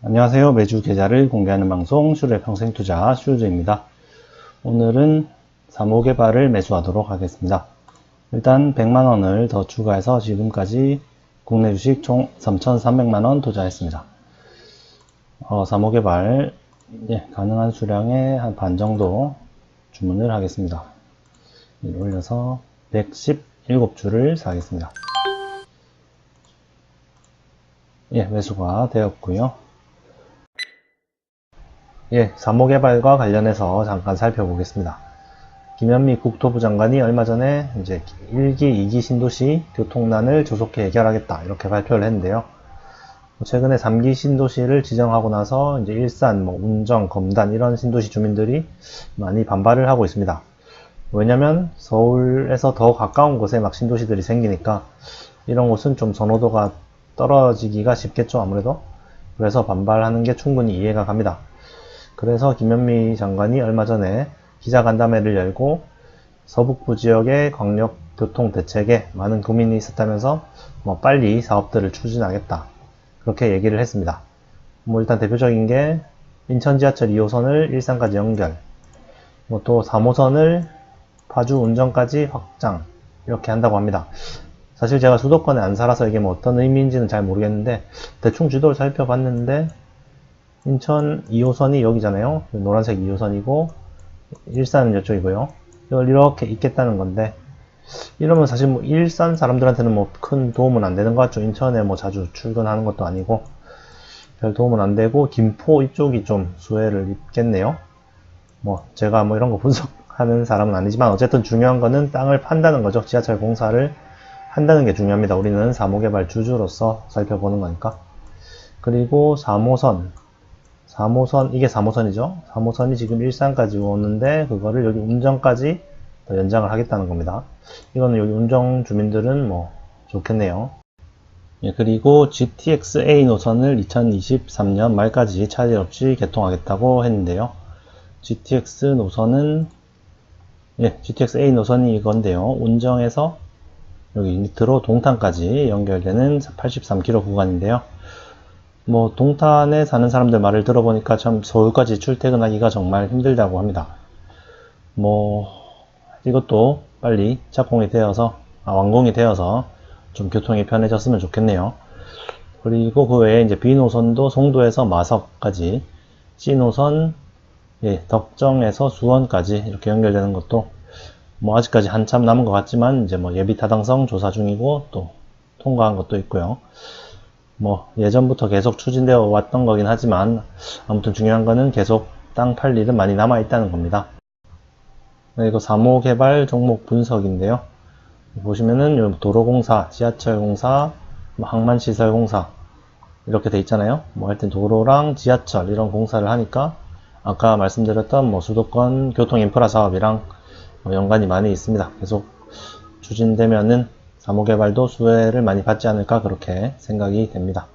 안녕하세요. 매주 계좌를 공개하는 방송 슈의 평생 투자 슈즈입니다. 오늘은 사모개발을 매수하도록 하겠습니다. 일단 100만원을 더 추가해서 지금까지 국내 주식 총 3,300만원 투자했습니다. 어, 사모개발 예, 가능한 수량의 한 반 정도 주문을 하겠습니다. 올려서 117주를 사겠습니다. 예, 매수가 되었고요. 예, 사모개발과 관련해서 잠깐 살펴보겠습니다. 김현미 국토부 장관이 얼마 전에 이제 1기, 2기 신도시 교통난을 조속히 해결하겠다 이렇게 발표를 했는데요. 최근에 3기 신도시를 지정하고 나서 이제 일산, 뭐 운정, 검단 이런 신도시 주민들이 많이 반발을 하고 있습니다. 왜냐면 서울에서 더 가까운 곳에 막 신도시들이 생기니까 이런 곳은 좀 선호도가 떨어지기가 쉽겠죠 아무래도 그래서 반발하는 게 충분히 이해가 갑니다. 그래서 김현미 장관이 얼마 전에 기자간담회를 열고 서북부 지역의 광역교통 대책에 많은 고민이 있었다면서 뭐 빨리 사업들을 추진하겠다 그렇게 얘기를 했습니다. 뭐 일단 대표적인 게 인천 지하철 2호선을 일산까지 연결, 뭐 또 3호선을 파주 운정까지 확장 이렇게 한다고 합니다. 사실 제가 수도권에 안 살아서 이게 뭐 어떤 의미인지는 잘 모르겠는데 대충 지도를 살펴봤는데 인천 2호선이 여기잖아요. 노란색 2호선이고 일산은 이쪽이고요. 이걸 이렇게 있겠다는 건데 이러면 사실 뭐 일산 사람들한테는 뭐 큰 도움은 안 되는 것 같죠. 인천에 뭐 자주 출근하는 것도 아니고 별 도움은 안 되고 김포 이쪽이 좀 수혜를 입겠네요. 뭐 제가 뭐 이런 거 분석하는 사람은 아니지만 어쨌든 중요한 거는 땅을 판다는 거죠. 지하철 공사를 한다는 게 중요합니다. 우리는 사모개발 주주로서 살펴보는 거니까. 그리고 3호선 3호선, 이게 3호선이죠. 3호선이 지금 일산까지 오는데, 그거를 여기 운정까지 더 연장을 하겠다는 겁니다. 이거는 여기 운정 주민들은 뭐, 좋겠네요. 예, 그리고 GTX-A 노선을 2023년 말까지 차질 없이 개통하겠다고 했는데요. GTX 노선은, 예, GTX-A 노선이 이건데요. 운정에서 여기 밑으로 동탄까지 연결되는 83km 구간인데요. 뭐 동탄에 사는 사람들 말을 들어보니까 참 서울까지 출퇴근하기가 정말 힘들다고 합니다. 뭐 이것도 빨리 착공이 되어서 아, 완공이 되어서 좀 교통이 편해졌으면 좋겠네요. 그리고 그 외에 이제 B 노선도 송도에서 마석까지 C 노선 예, 덕정에서 수원까지 이렇게 연결되는 것도 뭐 아직까지 한참 남은 것 같지만 이제 뭐 예비 타당성 조사 중이고 또 통과한 것도 있고요. 뭐 예전부터 계속 추진되어 왔던 거긴 하지만 아무튼 중요한 거는 계속 땅 팔 일은 많이 남아 있다는 겁니다. 그리고 사모 개발 종목 분석인데요. 보시면은 도로공사, 지하철공사, 뭐 항만시설공사 이렇게 돼 있잖아요. 뭐 하여튼 도로랑 지하철 이런 공사를 하니까 아까 말씀드렸던 뭐 수도권 교통 인프라 사업이랑 뭐 연관이 많이 있습니다. 계속 추진되면은 사모개발도 수혜를 많이 받지 않을까 그렇게 생각이 됩니다.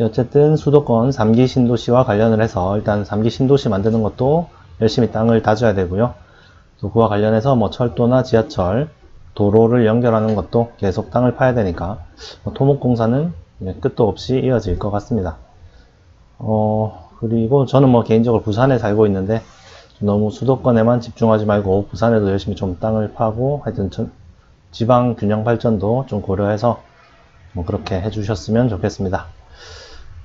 어쨌든 수도권 3기 신도시와 관련을 해서 일단 3기 신도시 만드는 것도 열심히 땅을 다져야 되고요. 또 그와 관련해서 뭐 철도나 지하철, 도로를 연결하는 것도 계속 땅을 파야 되니까 뭐 토목공사는 끝도 없이 이어질 것 같습니다. 어, 그리고 저는 뭐 개인적으로 부산에 살고 있는데 너무 수도권에만 집중하지 말고 부산에도 열심히 좀 땅을 파고 하여튼 지방 균형 발전도 좀 고려해서 뭐 그렇게 해주셨으면 좋겠습니다.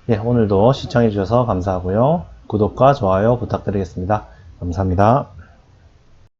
예, 오늘도 시청해 주셔서 감사하고요. 구독과 좋아요 부탁드리겠습니다. 감사합니다.